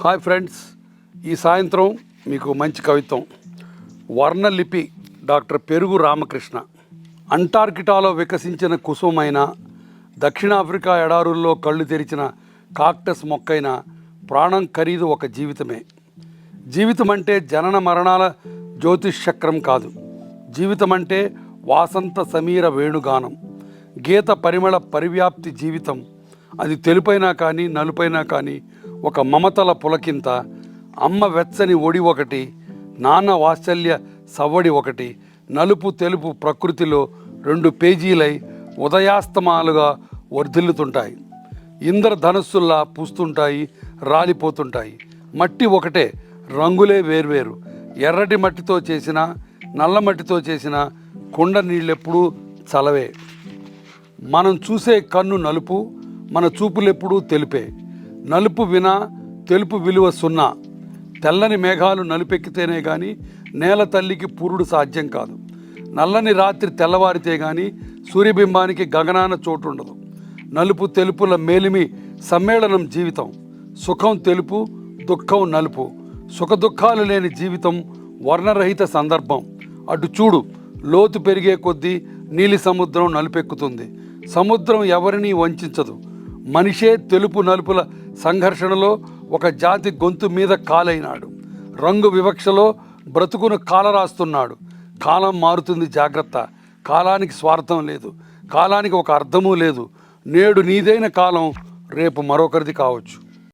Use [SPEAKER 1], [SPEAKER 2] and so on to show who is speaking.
[SPEAKER 1] Hi friends ఈ సాయంత్రం మీకు మంచి కవిత్వం. వర్ణలిపి డాక్టర్ పెరుగు రామకృష్ణ. అంటార్కిటాలో వికసించిన కుసుమైన దక్షిణాఫ్రికా ఎడారుల్లో కళ్ళు తెరిచిన కాక్టస్ మొక్కైన ప్రాణం ఖరీదు ఒక జీవితమే. జీవితం అంటే జనన మరణాల జ్యోతిష్ చక్రం కాదు. జీవితం అంటే వాసంత సమీర వేణుగానం. గీత పరిమళ పరివ్యాప్తి జీవితం. అది తెలుపైనా కానీ నలుపైనా కానీ ఒక మమతల పులకింత అమ్మ వెచ్చని ఒడి ఒకటి నాన్న వాత్సల్య సవ్వడి ఒకటి నలుపు తెలుపు ప్రకృతిలో రెండు పేజీలై ఉదయాస్తమాలుగా వర్ధిల్లుతుంటాయి. ఇంద్రధనస్సుల్లా పూస్తుంటాయి రాలిపోతుంటాయి. మట్టి ఒకటే రంగులే వేర్వేరు. ఎర్రటి మట్టితో చేసిన నల్ల మట్టితో చేసిన కుండ నీళ్ళెప్పుడూ చలవే. మనం చూసే కన్ను నలుపు మన చూపులెప్పుడూ తెలిపే. నలుపు వినా తెలుపు విలువ సున్నా. తెల్లని మేఘాలు నలుపెక్కితేనే కానీ నేల తల్లికి పూరుడు సాధ్యం కాదు. నల్లని రాత్రి తెల్లవారితే కానీ సూర్యబింబానికి గగనాన చోటు ఉండదు నలుపు తెలుపుల మేలిమి సమ్మేళనం జీవితం. సుఖం తెలుపు దుఃఖం నలుపు. సుఖదుఖాలు లేని జీవితం వర్ణరహిత సందర్భం. అటు చూడు లోతు పెరిగే కొద్దీ నీలి సముద్రం నలుపెక్కుతుంది. సముద్రం ఎవరినీ వంచదు. మనిషే తెలుపు నలుపుల సంఘర్షణలో ఒక జాతి గొంతు మీద కాలైనాడు. రంగు వివక్షలో బ్రతుకును కాలరాస్తున్నాడు. కాలం మారుతుంది జాగ్రత్త. కాలానికి స్వార్థం లేదు. కాలానికి ఒక అర్థము లేదు. నేడు నీదైన కాలం రేపు మరొకరిది కావచ్చు.